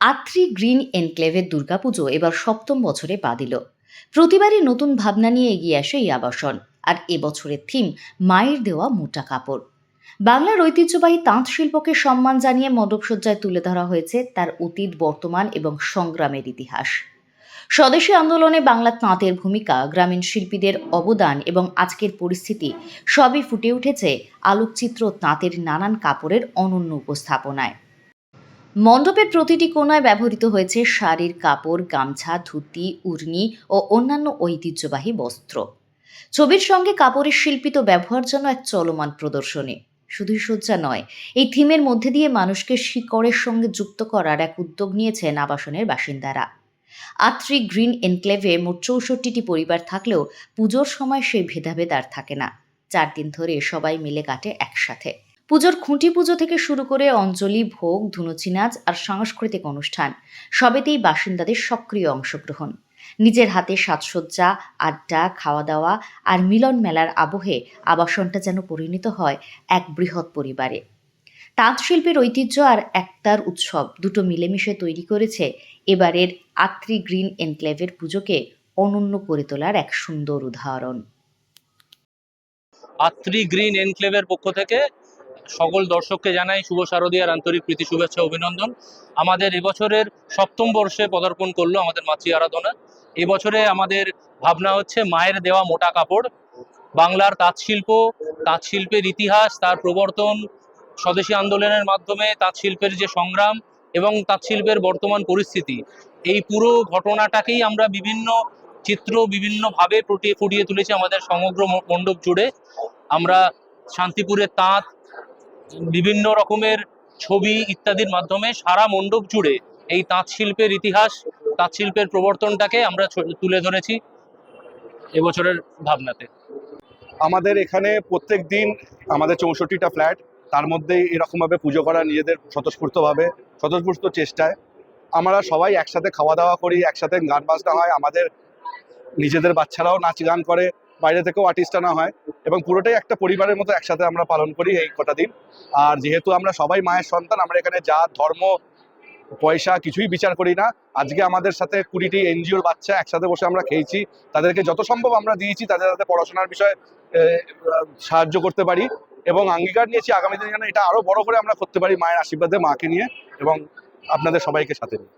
Atri green এনক্লেভের দুর্গাপুজো এবার সপ্তম বছরে পা দিল। প্রতিবারই নতুন ভাবনা নিয়ে এগিয়ে আসে এই আবাসন, আর এবছরের থিম মায়ের দেওয়া মোটা কাপড়। বাংলার ঐতিহ্যবাহী তাঁত শিল্পকে সম্মান জানিয়ে মণ্ডপসজ্জায় তুলে ধরা হয়েছে তার অতীত, বর্তমান এবং সংগ্রামের ইতিহাস। স্বদেশী আন্দোলনে বাংলা তাঁতের ভূমিকা, গ্রামীণ শিল্পীদের অবদান এবং আজকের পরিস্থিতি সবই ফুটে উঠেছে আলোকচিত্র তাঁতের নানান কাপড়ের অনন্য উপস্থাপনায়। মণ্ডপের প্রতিটি কোণায় ব্যবহৃত হয়েছে শাড়ির কাপড়, গামছা, ধুতি উর্নি ও অন্যান্য ঐতিহ্যবাহী বস্ত্র। ছবির সঙ্গে কাপড়ের শিল্পিত ব্যবহার জন্য এক চলমান প্রদর্শনী। শুধুই সজ্জা নয়, এই থিমের মধ্যে দিয়ে মানুষকে শিকড়ের সঙ্গে যুক্ত করার এক উদ্যোগ নিয়েছেন আবাসনের বাসিন্দারা। আত্রি গ্রিন এনক্লেভে মোট চৌষট্টিটি পরিবার থাকলেও পুজোর সময় সেই ভেদাভেদ আর থাকে না। চার দিন ধরে সবাই মিলে কাটে একসাথে। পুজোর খুঁটি পুজো থেকে শুরু করে অঞ্জলি, ভোগ ধুনুচি নাচ আর সাংস্কৃতিক অনুষ্ঠান, সবেতেই বাসিন্দাদের সক্রিয় অংশগ্রহণ। নিজের হাতে সাজসজ্জা, আড্ডা খাওয়া দাওয়া আর মিলন মেলার আবহে আবাসনটা যেন পরিণত হয় এক বৃহৎ পরিবারে। তাঁত শিল্পের ঐতিহ্য আর একতার উৎসব দুটো মিলেমিশে তৈরি করেছে এবারের আত্রি গ্রিন এনক্লেভের পুজোকে অনন্য করে তোলার এক সুন্দর উদাহরণ। আত্রি গ্রিন এনক্লেভের পক্ষ থেকে সকল দর্শককে জানাই শুভ শারদীয়ার আন্তরিক প্রীতি, শুভেচ্ছা, অভিনন্দন। আমাদের এবছরের সপ্তম বর্ষে পদার্পণ করল আমাদের মাতৃ আরাধনা। এবছরে আমাদের ভাবনা হচ্ছে মায়ের দেওয়া মোটা কাপড়। বাংলার তাঁত শিল্প তাঁত শিল্পের ইতিহাস, তার প্রবর্তন, স্বদেশী আন্দোলনের মাধ্যমে তাঁত শিল্পের যে সংগ্রাম এবং তাঁত শিল্পের বর্তমান পরিস্থিতি, এই পুরো ঘটনাটাকেই আমরা বিভিন্ন চিত্র বিভিন্নভাবে ফুটিয়ে ফুটিয়ে তুলেছি আমাদের সমগ্র মণ্ডপ জুড়ে। আমরা শান্তিপুরের তাঁত বিভিন্ন রকমের ছবি ইত্যাদির মাধ্যমে সারা মণ্ডপ জুড়ে এই তাঁত শিল্পের ইতিহাস, তাঁত শিল্পের প্রবর্তনটাকে আমরা তুলে ধরেছি এবছরের ভাবনাতে। আমাদের এখানে প্রত্যেক দিন আমাদের চৌষট্টিটা ফ্ল্যাট, তার মধ্যেই এরকমভাবে পুজো করা নিজেদের স্বতঃস্ফূর্তভাবে, স্বতঃস্ফূর্ত চেষ্টায়। আমরা সবাই একসাথে খাওয়া দাওয়া করি, একসাথে গান বাজনা হয়, আমাদের নিজেদের বাচ্চারাও নাচ গান করে, বাইরে থেকেও আর্টিস্ট আনা হয়। এবং পুরোটাই একটা পরিবারের মতো একসাথে আমরা পালন করি এই কটা দিন। আর যেহেতু আমরা সবাই মায়ের সন্তান, আমরা এখানে জাত ধর্ম, পয়সা কিছুই বিচার করি না। আজকে আমাদের সাথে কুড়িটি এনজিওর বাচ্চা একসাথে বসে আমরা খেয়েছি। তাদেরকে যত সম্ভব আমরা দিয়েছি, তাদের সাথে পড়াশোনার বিষয়ে সাহায্য করতে পারি এবং অঙ্গীকার নিয়েছি। আগামী দিনে এটা আরও বড় করে আমরা করতে পারি মায়ের আশীর্বাদে মাকে নিয়ে এবং আপনাদের সবাইকে সাথে নিয়ে।